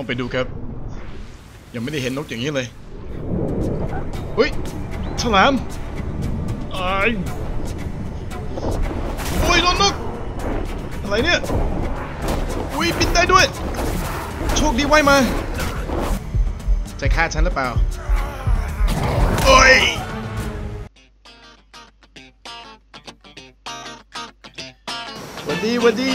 ต้องไปดูครับ ยังไม่ได้เห็นนกอย่างนี้เลยเฮ้ยฉลามไอ้ายโอ้ยโดนนกอะไรเนี่ยอุ้ยบินได้ด้วย โชคดีไว้มา จะฆ่าฉันหรือเปล่าโอ้ยวันดีวันดี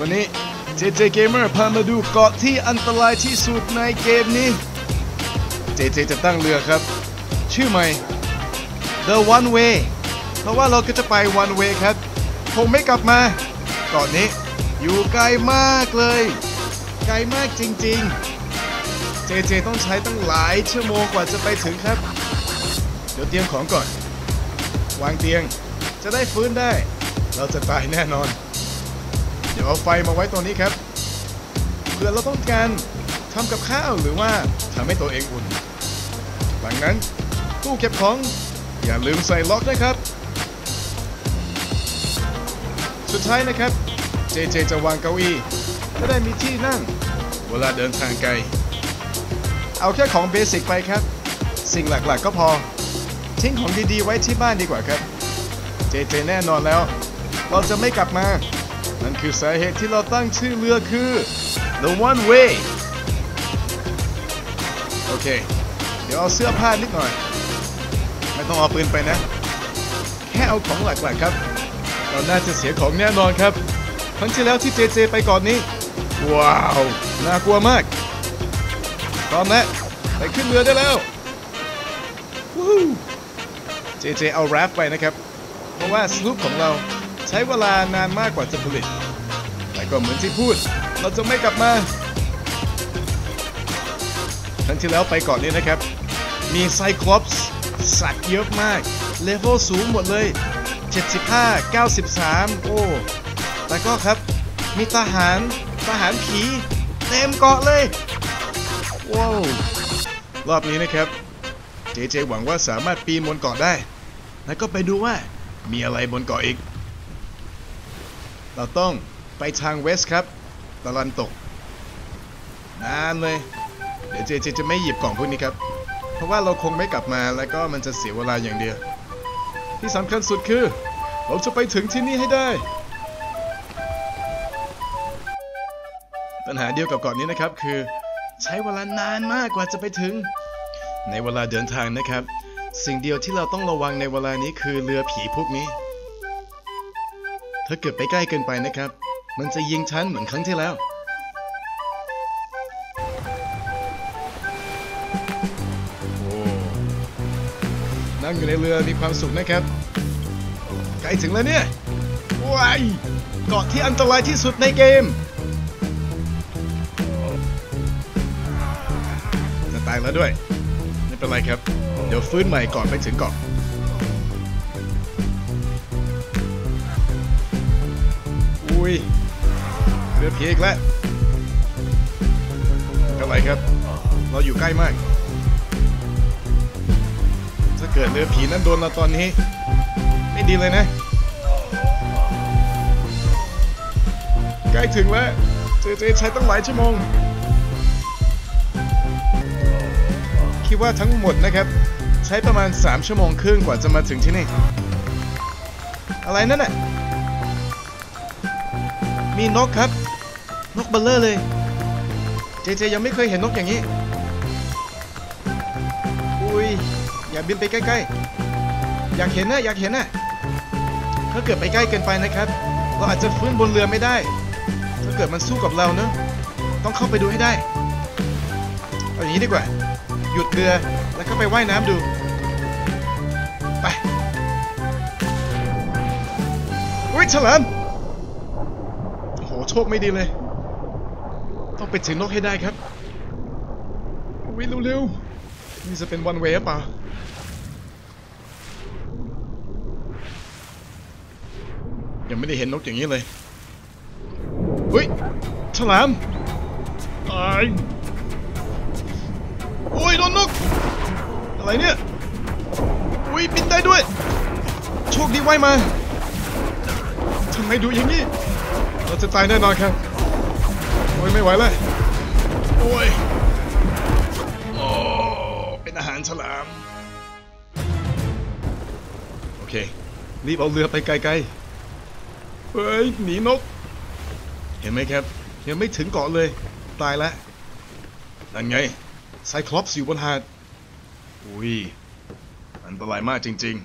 วันนี้ JJ Gamer พามาดูเกาะที่อันตรายที่สุดในเกมนี้ JJ จะตั้งเรือครับ ชื่อใหม่ The One Way เพราะว่าเราก็จะไป One Way ครับ คงไม่กลับมาเกาะนี้อยู่ไกลมากเลย ไกลมากจริงๆ JJ ต้องใช้ตั้งหลายชั่วโมงกว่าจะไปถึงครับ เดี๋ยวเตรียมของก่อน วางเตียงจะได้ฟื้นได้ เราจะตายแน่นอน เดี๋ยวเอาไฟมาไว้ตรงนี้ครับเพื่อเราต้องการทำกับข้าวหรือว่าทำให้ตัวเองอุ่น หลังนั้นตู้เก็บของอย่าลืมใส่ล็อกนะครับ สุดท้ายนะครับ เจเจจะวางเก้าอี้จะได้มีที่นั่ง เวลาเดินทางไกล เอาแค่ของเบสิกไปครับ สิ่งหลักๆก็พอ ทิ้งของดีๆไว้ที่บ้านดีกว่าครับ เจเจแน่นอนแล้ว เราจะไม่กลับมา นั่นคือสาเหตุที่เราตั้งชื่อเรือคือ The One Way โอเค เดี๋ยวเอาเสื้อผ้านิดหน่อย ไม่ต้องเอาปืนไปนะ แค่เอาของหลักๆครับ เราน่าจะเสียของแน่นอนครับ ครั้งที่แล้วที่เจเจไปก่อนนี้ ว้าว น่ากลัวมากพร้อมแล้วไปขึ้นเรือได้แล้วเจเจเอาแรปไปนะครับ เพราะว่าสลูปของเรา ช้เวลานานมากกว่าจะผลิต แต่ก็เหมือนที่พูด เราจะไม่กลับมาครั้งที่แล้วไปเก่อนนี้นะครับ มีไซคลอปส์สัตว์เยอะมาก เลเวลสูงหมดเลย 75 93 โอ้ แต่ก็ครับ มีทหารทหารผีเต็มเกาะเลย ว้าว รอบนี้นะครับ เจเจหวังว่าสามารถปีนบนเกาะได้ แล้วก็ไปดูว่ามีอะไรบนเกาะอีก เราต้องไปทางเวสครับตะวันตกนานเลย เดี๋ยวเจเจจะไม่หยิบกล่องพวกนี้ครับ เพราะว่าเราคงไม่กลับมาแล้วก็มันจะเสียเวลาอย่างเดียว ที่สำคัญสุดคือ เราจะไปถึงที่นี่ให้ได้ ปัญหาเดียวกับเกาะนี้นะครับคือ ใช้เวลานานมากกว่าจะไปถึง ในเวลาเดินทางนะครับ สิ่งเดียวที่เราต้องระวังในเวลานี้คือเรือผีพวกนี้ ถ้าเกิดไปใกล้เกินไปนะครับ มันจะยิงฉันเหมือนครั้งที่แล้ว นั่งอยู่ในเรือมีความสุขนะครับ ใกล้ถึงแล้วเนี่ยว้ายเกาะที่อันตรายที่สุดในเกม จะตายแล้วด้วย ไม่เป็นไรครับ เดี๋ยวฟื้นใหม่ก่อนไปถึงเกาะ อุ้ยเรือผีอีกแล้วไม่เป็นไรครับ เราอยู่ใกล้มาก ถ้าเกิดเรือผีนั้นโดนเราตอนนี้ ไม่ดีเลยนะ ใกล้ถึงแล้วเจเจใช้ตั้งหลายชั่วโมง คิดว่าทั้งหมดนะครับ ใช้ประมาณ 3 ชั่วโมงครึ่งกว่าจะมาถึงที่นี่ อะไรนั่นน่ะีนกครับ นกเบลเลอร์เลย เจเจยังไม่เคยเห็นนกอย่างนี้ อุ้ย อย่าบินไปใกล้ๆ อยากเห็นนะอยากเห็นนะถ้าเกิดไปใกล้เกินไปนะครับ เราอาจจะฟื้นบนเรือไม่ได้ ถ้าเกิดมันสู้กับเราเนอะต้องเข้าไปดูให้ได้ เอาอย่างนี้ดีกว่า หยุดเรือแล้วก็ไปว่ายน้ำดู ไป อุ้ยฉลาม โชคไม่ดีเลย ต้องไปถึงนกให้ได้ครับวิ่งเร็วๆนี่จะเป็นวันเวย์เปล่ายังไม่ได้เห็นนกอย่างนี้เลยเฮ้ยฉลามตายโอ้ยโดนนก อะไรเนี่ยอุ้ยบินได้ด้วย โชคดีไว้มาทำไมดูอย่างนี้ เราจะตายแน่นอนครับ โอ้ยไม่ไหวแล้ว โอ้ย โอ้ เป็นอาหารฉลาม โอเค รีบเอาเรือไปไกลๆ เฮ้ย หนีนก เห็นไหมครับ ยังไม่ถึงเกาะเลย ตายแล้ว นั่นไง ไซคลอปส์อยู่บนหาด อุ้ย อันตรายมากจริง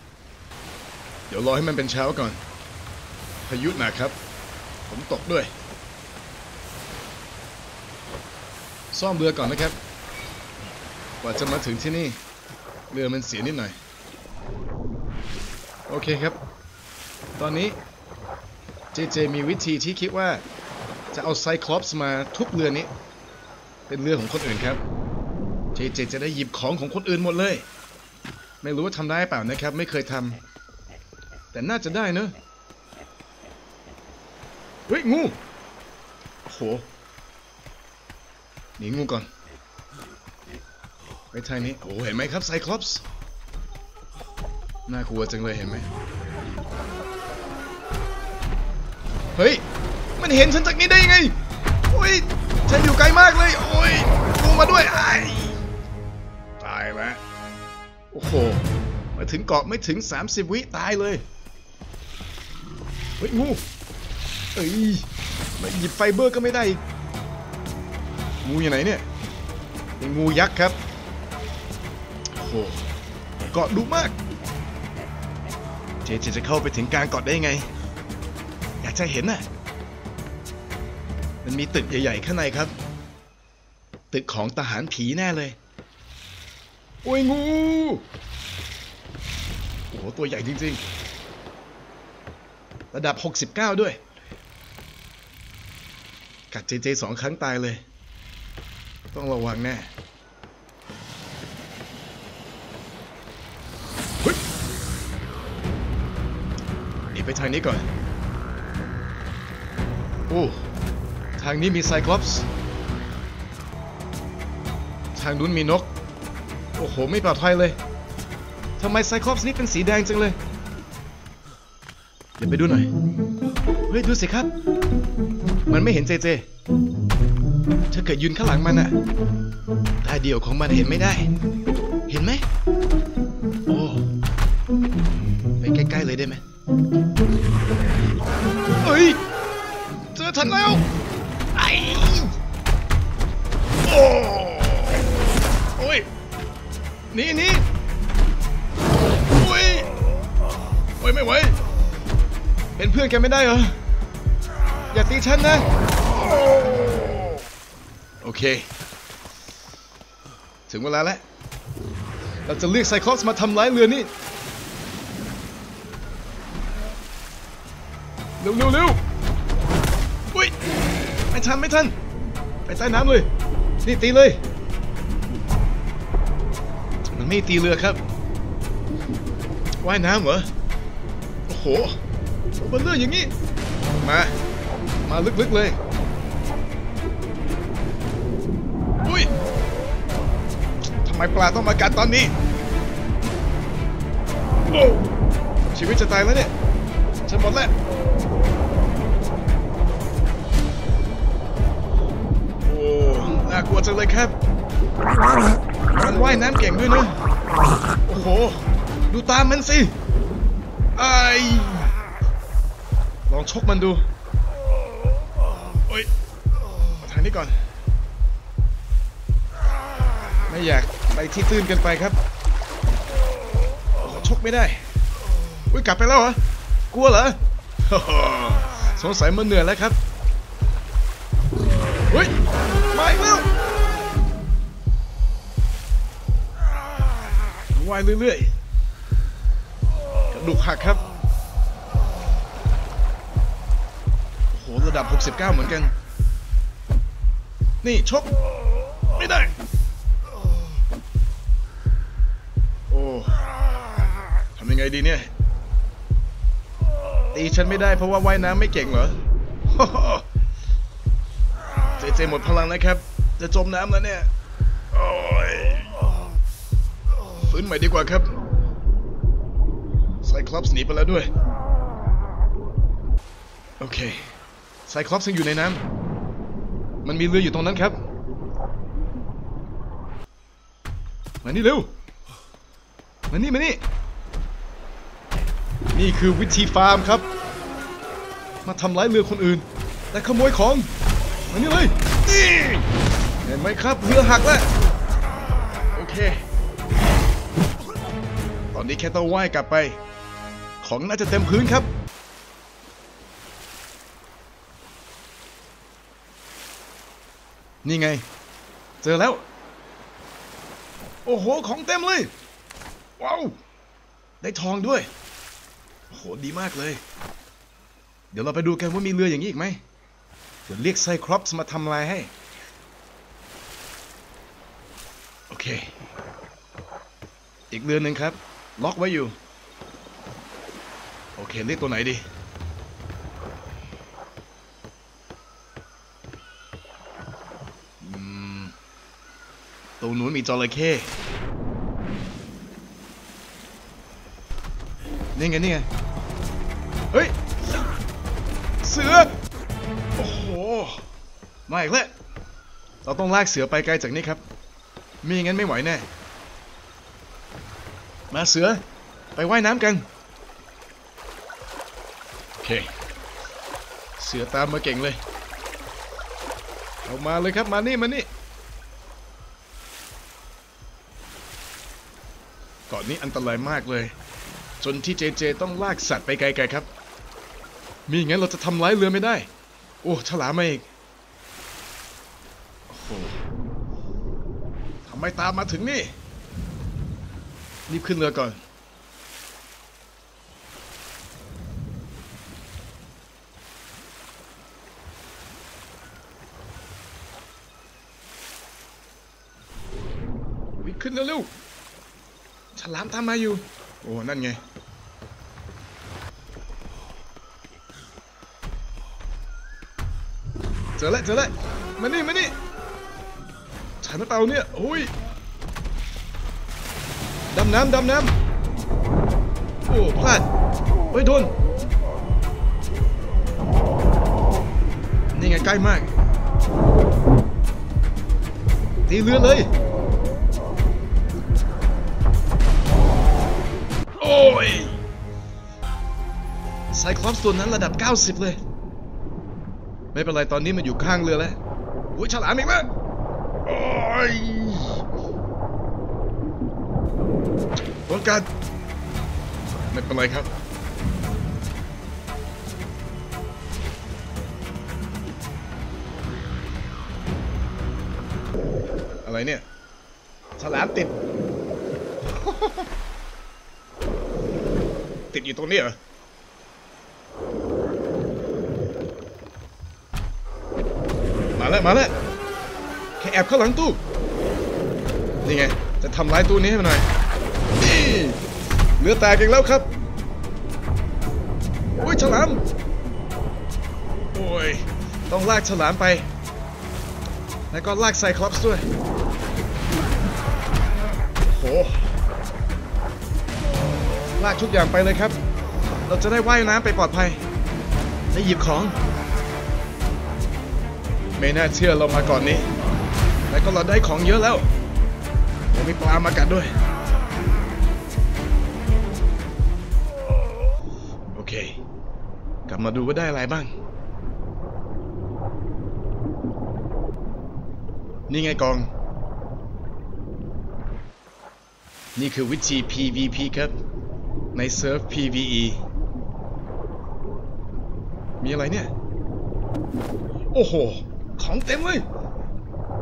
ๆ เดี๋ยวรอให้มันเป็นเช้าก่อนพายุหนักครับ ผมตกด้วย ซ่อมเรือก่อนนะครับ กว่าจะมาถึงที่นี่ เรือมันเสียนิดหน่อย โอเคครับ ตอนนี้เจเจมีวิธีที่คิดว่าจะเอาไซคลอปส์มาทุบเรือนี้ เป็นเรือของคนอื่นครับ เจเจจะได้หยิบของของคนอื่นหมดเลย ไม่รู้ว่าทำได้เปล่านะครับ ไม่เคยทำแต่น่าจะได้เนอะ เฮ้ย งู โอ้โห หนีงูก่อน ไปทางนี้ โอ้เห็นไหมครับไซคลอปส์น่ากลัวจังเลยเห็นไหม เฮ้ย มันเห็นฉันจากนี้ได้ยังไง โอ้ยฉันอยู่ไกลมากเลย โอ้ยงูมาด้วยไอ้ตายแล้วโอ้โห มาถึงเกาะไม่ถึง 30 วิตายเลย เฮ้ย งู เอ้ยมาหยิบไฟเบอร์ก็ไม่ได้อีกงูอยู่ไหนเนี่ยเป็นงูยักษ์ครับโอ้โหเกาะดุมาก เจเจจะเข้าไปถึงกลางเกาะได้ไง อยากจะเห็นน่ะมันมีตึกใหญ่ๆข้างในครับ ตึกของทหารผีแน่เลยโอ้ยงูโอ้โหตัวใหญ่จริงๆ ระดับ 69 ด้วย กัดเจเจสองครั้งตายเลย ต้องระวังแน่เฮ้ยหนีไปทางนี้ก่อน โอ้ ทางนี้มีไซคลอปส์ ทางนู้นมีนก โอ้โห ไม่ปลอดภัยเลย ทำไมไซคลอปส์นี่เป็นสีแดงจังเลย เดี๋ยวไปดูหน่อย เฮ้ย ดูสิครับ มันไม่เห็นเจเจถ้าเกิดยืนข้างหลังมันอะตาเดียวของมันเห็นไม่ได้ เห็นไหม โอ้ ไปใกล้ ๆ เลยได้ไหมเฮ้ย เจอทันแล้ว ไอ้โอ้โอ้ยนี่นี่โอ้ยโอ้ยไม่ไหว เป็นเพื่อนแกไม่ได้เหรอ อย่าตีฉันนะ โอเค ถึงเวลาแล้ว เราจะเรียกไซคลอสมาทำร้ายเรือนี่ เร็วเร็วเร็วอุ้ย ไม่ทัน ไม่ทัน ไปใต้น้ำเลย นี่ตีเลย มันไม่ตีเรือครับ ว่ายน้ำเหรอ โอ้โหบนเรืออย่างนี้ มา มาลึกๆเลยอุ้ยทำไมปลาต้องมากัดตอนนี้โอ้ชีวิตจะตายแล้วเนี่ยฉันหมดแล้วโอ้น่ากลัวจังเลยครับมันว่ายน้ำเก่งด้วยนะโอ้โห ดูตามมันสิไอลองชกมันดู นี้ก่อน ไม่อยากไปที่ตื้นกันไปครับโชกไม่ได้อุ้ยกลับไปแล้วเหรอกลัวเหรอสงสัยมันเหนื่อยแล้วครับเฮ้ยมาอีกแล้วว่ายเรื่อยๆกระดูกหักครับโอ้โหระดับ 69 เหมือนกัน นี่ชก ไม่ได้ โอ้ทำยังไงดีเนี่ยตีฉันไม่ได้เพราะว่าว่ายน้ำไม่เก่งเหรอเจเจหมดพลังนะครับ จะจมน้ำแล้วเนี่ยฟื้นใหม่ดีกว่าครับไซคลอปส์หนีไปแล้วด้วย โอเคไซคลอปส์ยังอยู่ในน้ำ มันมีเรืออยู่ตรงนั้นครับ มานี่เร็ว มานี่ มานี่ นี่คือวิธีฟาร์มครับ มาทำร้ายเรือคนอื่นแต่ขโมยของ มานี่เลยนี่เห็นไหมครับ เรือหักแล้ว โอเค ตอนนี้แค่ต้องว่ายกลับไป ของน่าจะเต็มพื้นครับ นี่ไง เจอแล้ว โอ้โห ของเต็มเลย ว้าว ได้ทองด้วย โอ้โห ดีมากเลย เดี๋ยวเราไปดูกันว่ามีเรืออย่างนี้อีกไหม เดี๋ยวเรียกไซครอปส์มาทำลายให้ โอเค อีกเรือหนึ่งครับ ล็อกไว้อยู่ โอเค เรียกตัวไหนดี ตรงนู้นมีจระเข้นี่ไงนี่ไง เฮ้ย เสือ โอ้โห มาอีกแล้ว เราต้องลากเสือไปไกลจากนี้ครับ มีงั้นไม่ไหวแน่ มาเสือ ไปว่ายน้ำกัน โอเค เสือตามมาเก่งเลย เอามาเลยครับ มานี่ มานี่ เกาะนี้อันตรายมากเลย จนที่เจเจต้องลากสัตว์ไปไกลๆครับ มีงั้นเราจะทำร้ายเรือไม่ได้ โอ้ฉลามมาอีกโอ้โหทำไมตามมาถึงนี่ รีบขึ้นเรือก่อนวิ่งขึ้นเร็วๆ ฉลามตามมาอยู่ โอ้นั่นไงเจอแล้วเจอแล้วมานี่มานี่ฉันเต่าเนี่ยโอ้ยดำน้ำดำน้ำโอ้พลาดเฮ้ยโดนนี่ไงใกล้มากตีเรือเลย อ้ยไซคลอปส์ตัวนั้นระดับ 90 เลย ไม่เป็นไรตอนนี้มันอยู่ข้างเรือแล้วอุ้ยฉลามอีกแล้วโอ้ยโดนกัดไม่เป็นไรครับอะไรเนี่ย ฉลามติด ติดอยู่ตรงนี้เหรอมาแล้วมาแล้วแค่แอบเข้าหลังตู้นี่ไงจะทำร้ายตู้นี้ให้มันหน่อยนี่เรือแตกอีกแล้วครับโอ้ยฉลามโอ้ยต้องลากฉลามไป แล้วก็ลากไซคลอปส์ด้วยโห ลากทุกอย่างไปเลยครับ เราจะได้ว่ายน้ำไปปลอดภัยและหยิบของ ไม่น่าเชื่อเรามาก่อนนี้ แล้วก็เราได้ของเยอะแล้วยังมีปลามากัดด้วย โอเค กลับมาดูว่าได้อะไรบ้าง นี่ไงกอง นี่คือวิธี PVP ครับ ในเซิร์ฟ PVE มีอะไรเนี่ย โอ้โห ของเต็มเลย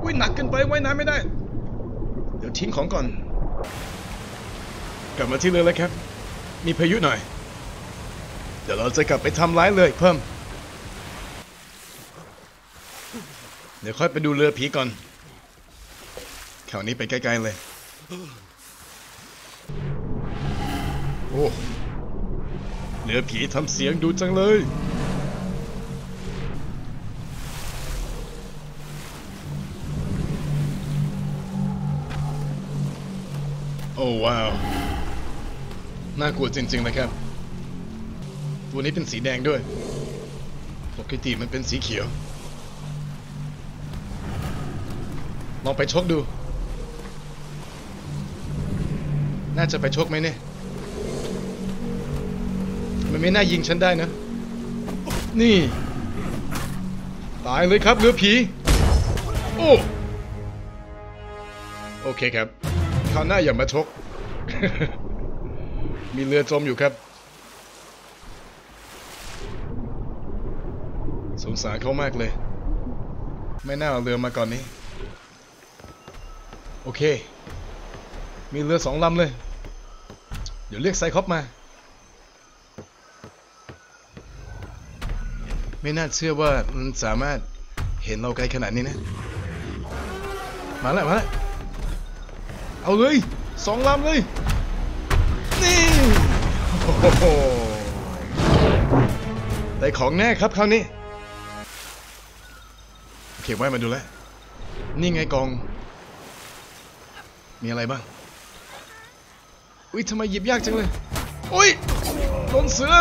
อุ้ยหนักเกินไปไว่ายน้ำไม่ได้ เดี๋ยวทิ้งของก่อน กลับมาที่เรือแล้วครับ มีพายุหน่อย เดี๋ยวเราจะกลับไปทำร้ายเลยเพิ่ม เดี๋ยวค่อยไปดูเรือผีก่อนแถวนี้ไปใกล้ๆเลย โอ้เรือผีทำเสียงดูจังเลย โอ้ว้าว น่ากลัวจริงๆนะครับ ตัวนี้เป็นสีแดงด้วย ปกติมันเป็นสีเขียว ลองไปชกดู น่าจะไปชกไหมเนี่ย มันไม่น่ายิงฉันได้นะ นี่ ตายเลยครับเรือผี โอ้โอเคครับคราวหน้าอย่ามาชก มีเรือจมอยู่ครับ สงสารเขามากเลย ไม่น่าเอาเรือมาก่อนนี้ โอเค มีเรือสองลำเลย เดี๋ยวเรียกไซคอปมา ไม่น่าเชื่อว่ามันสามารถเห็นเราไกลขนาดนี้นะ มาแล้วมาแล้วเอาเลยสองลำเลย นี่โอ้โหได้ของแน่ครับคราวนี้โอเคไว้มาดูแลนี่ไงกอง มีอะไรบ้าง อุ้ยทำไมหยิบยากจังเลย อุ้ยโดนเสือ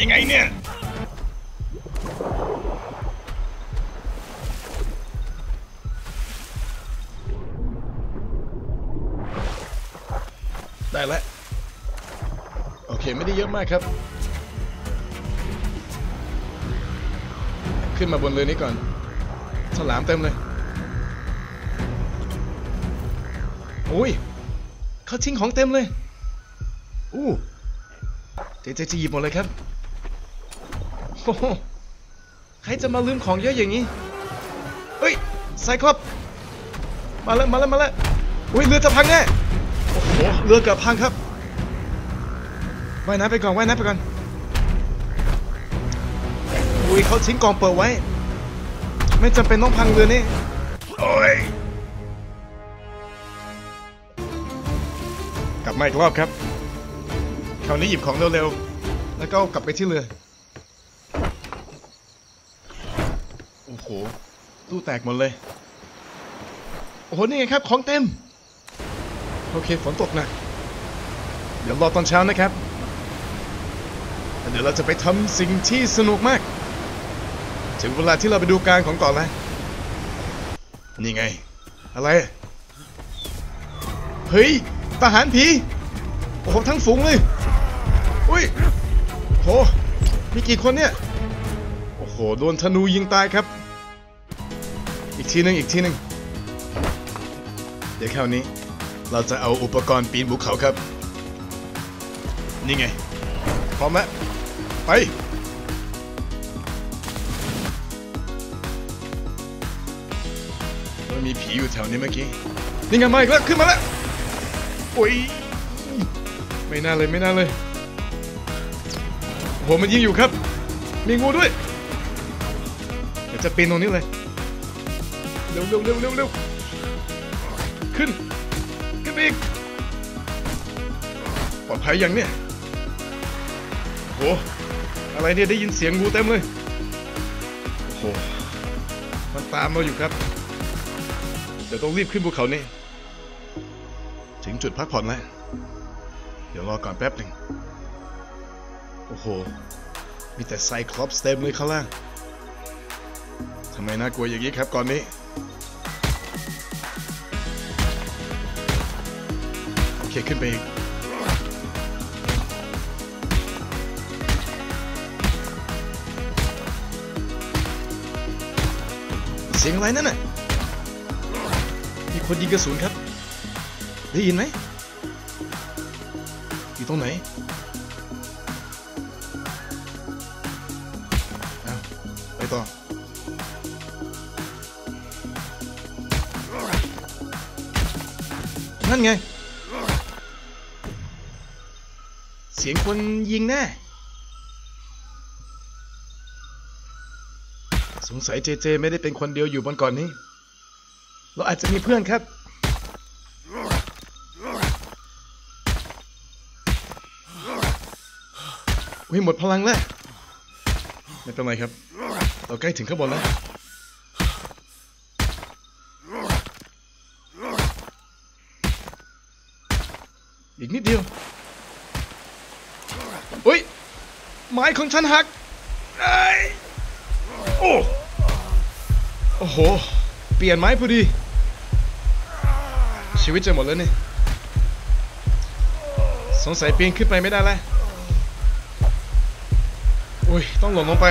ยังไงเนี่ย ได้แล้ว โอเค ไม่ได้เยอะมากครับ ขึ้นมาบนเรือนี้ก่อน ฉลามเต็มเลย อุ้ยเขาทิ้งของเต็มเลย อู้เจเจจะหยิบหมดเลยครับโอ้โหใครจะมาลืมของเยอะอย่างนี้ เฮ้ยไซคลอปมาแล้ว มาแล้ว มาแล้ว อุ้ยเรือจะพังแน่ อ้โหเรือเกือบพังครับว่ายน้ำไปก่อนว่ายน้ำไปก่อนอุ้ยเขาทิ้งกองเปิดไว้ ไม่จำเป็นต้องพังเรือนี่โอ้ยกลับมาอีกรอบครับคราวนี้หยิบของเร็วๆแล้วก็กลับไปที่เรือโอ้โหตู้แตกหมดเลยโอ้โหนี่ไงครับของเต็ม โอเคฝนตกหนะเดี๋ยวรอตอนเช้านะครับเดี๋ยวเราจะไปทำสิ่งที่สนุกมาก ถึงเวลาที่เราไปดูการของเก่อนแล้วนี่ไง อะไร เฮ้ยทหารผี โอ้โหทั้งฝูงเลย อุ้ยโห มีกี่คนเนี่ย โอ้โห โดนธนูยิงตายครับ อีกทีหนึ่งอีกทีหนึ่งเดี๋ยวแคราวนี้ เราจะเอาอุปกรณ์ปีนภูเขาครับ นี่ไง พร้อมแล้วไปมันมีผีอยู่แถวนี้เมื่อกี้ นี่ไงมาอีกแล้วขึ้นมาแล้วโอ้ยไม่น่าเลยไม่น่าเลยโหมันยิงอยู่ครับ มีงูด้วยเดี๋ยวจะปีนตรงนี้เลย เร็วเร็วเร็วเร็วเร็วขึ้น อีกปลอดภัยยังเนี่ยโหอะไรเนี่ยได้ยินเสียงงูเต็มเลยโอ้โหมันตามมาอยู่ครับ เดี๋ยวต้องรีบขึ้นภูเขานี่ถึงจุดพักผ่อนแล้วเดี๋ยวรอก่อนแป๊บหนึ่งโอ้โห มีแต่ไซคลอปสเต็มเลยข้างล่างทำไมน่ากลัวอย่างนี้ครับก่อนนี้ เคขึ้นไปเสียงอะไรนั่นน่ะ มีคนยิงกระสุนครับ ได้ยินไหม อยู่ตรงไหนเอาไปต่อนั่นไง เสียงคนยิงแน่สงสัยเจเจไม่ได้เป็นคนเดียวอยู่บนเก่อนนี้ เราอาจจะมีเพื่อนครับ อุ้ยหมดพลังแล้ว ไม่เป็นไรครับ เราใกล้ถึงข้างบนแล้วอีกนิดเดียว อุ้ย ไม้ของฉันหักไอ้ยโอ้โอ้โห เปลี่ยนไม้พอดี ชีวิตจะหมดแล้วนี่ สงสัยปีนขึ้นไปไม่ได้แล้วอุ้ย ต้องหล่นลงไป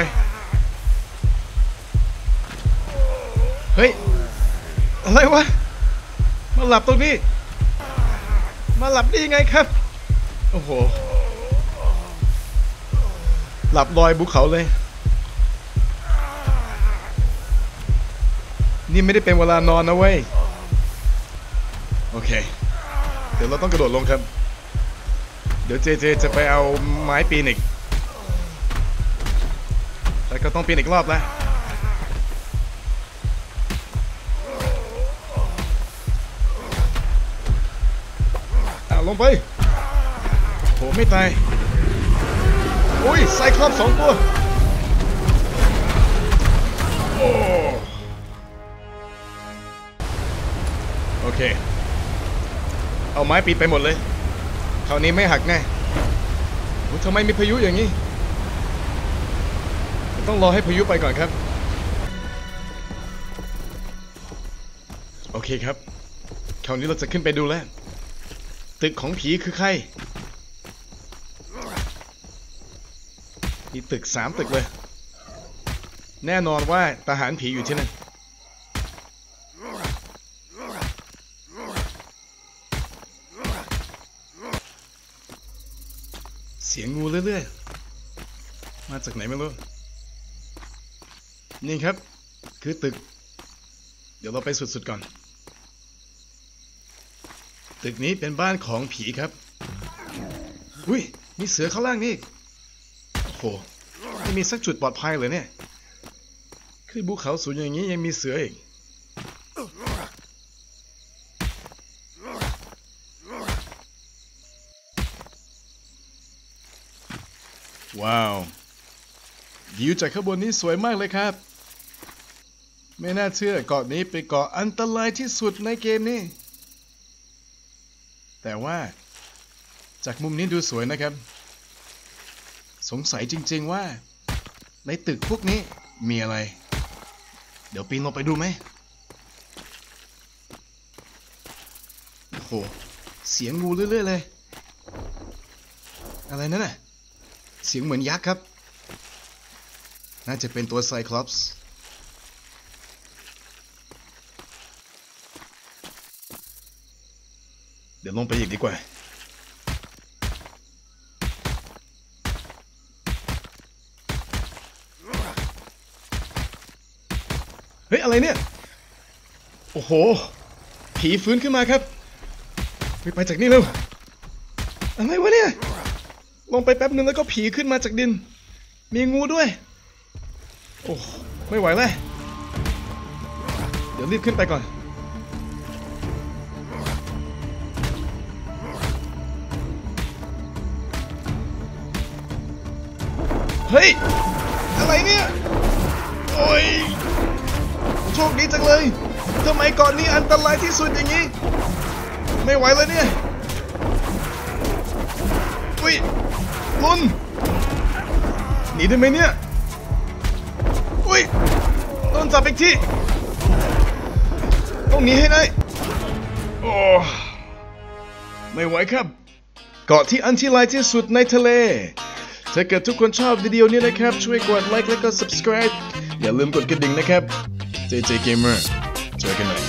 เฮ้ย อะไรวะ มาหลับตรงนี้ มาหลับได้ยังไงครับ โอ้โห หลับลอยภูเขาเลย นี่ไม่ได้เป็นเวลานอนนะเว้ย โอเค เดี๋ยวเราต้องกระโดดลงครับ เดี๋ยวเจเจจะไปเอาไม้ปีนอีกแล้วก็ต้องปีนอีกรอบแล้วลงไปโหไม่ตาย อุ้ยไซคลอปสองตัวโอ้โอเค เอาไม้ปิดไปหมดเลยคราวนี้ไม่หักแน่โอ้ทำไมมีพายุอย่างนี้ ต้องรอให้พายุไปก่อนครับ โอเคครับ คราวนี้เราจะขึ้นไปดูแล ตึกของผีคือใคร มีตึกสามตึกเลย แน่นอนว่าทหารผีอยู่ที่นั่นเสียงงูเรื่อยๆ มาจากไหนไม่รู้ นี่ครับ คือตึก เดี๋ยวเราไปสุดๆก่อน ตึกนี้เป็นบ้านของผีครับ อุ้ย มีเสือข้างล่างนี่ โหไม่มีสักจุดปลอดภัยเลยเนี่ย ขึ้นภูเขาสูงอย่างนี้ยังมีเสืออีก ว้าววิวจากข้างบนนี้สวยมากเลยครับ ไม่น่าเชื่อเกาะนี้เป็นเกาะอันตรายที่สุดในเกมนี้ แต่ว่าจากมุมนี้ดูสวยนะครับ สงสัยจริง ๆว่า ในตึกพวกนี้มีอะไร เดี๋ยวปีนลงไปดูไหมโอ้โห เสียงงูเรื่อยๆเลย อะไรนั่นน่ะ เสียงเหมือนยักษ์ครับ น่าจะเป็นตัวไซคลอปส์เดี๋ยวลงไปอีกดีกว่า อะไรเนี่ย โอ้โห ผีฟื้นขึ้นมาครับไปไปจากนี่เร็ว อะไรวะเนี่ย ลงไปแป๊บนึงแล้วก็ผีขึ้นมาจากดิน มีงูด้วย โอ้ไม่ไหวแล้วเดี๋ยวรีบขึ้นไปก่อน เฮ้ย อะไรเนี่ย โอ้ย คดีจังเลยทำไมก่อนนี้อันตรายที่สุดอย่างนี้ ไม่ไหวแล้วเนี่ย อุ้ยลุนหนีได้ไหมเนี่ย อุ้ยโดนจับอีกทีต้องหนีให้ได้ โอ้ไม่ไหวครับ เกาะที่อันตรายที่สุดในทะเล ถ้าเกิดทุกคนชอบวิดีโอนี้นะครับ ช่วยกดไลค์และก็ subscribe อย่าลืมกดกระดิ่งนะครับ JJ Gamer เจอกันใหม่